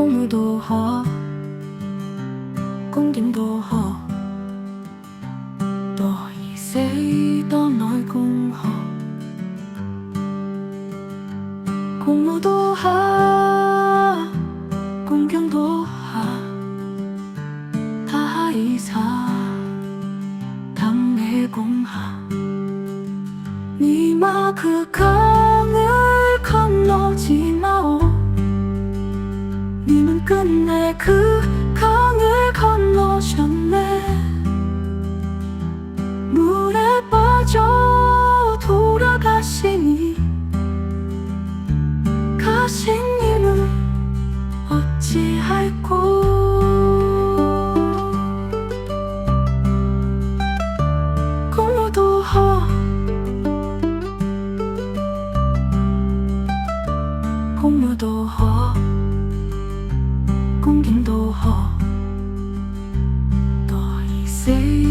공경도허 공경도허 또 이세 더 넓공허. 공무도 하. 공경도 하. 다이사. 당내공하. 니마 그 강을 건너지 님은 그 강을 건너셨네. 물에 빠져 돌아가시니 가신님을 어찌할꼬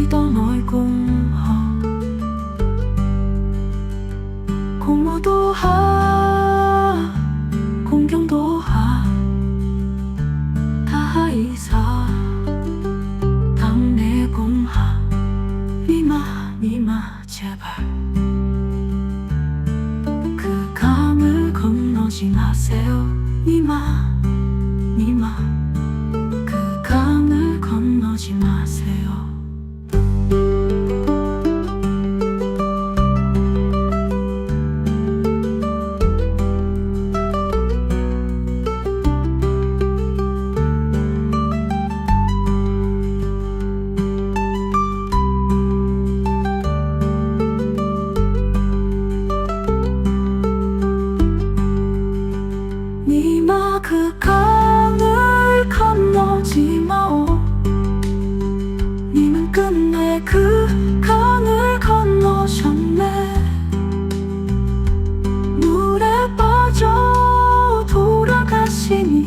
이세더 넓공허 공무도 하 공경도 하. 다하이사 당내공하. 니마 니마 제발. 그 강을 건너지 마세요. 니마 니마 그 강을 건너지 마 continue.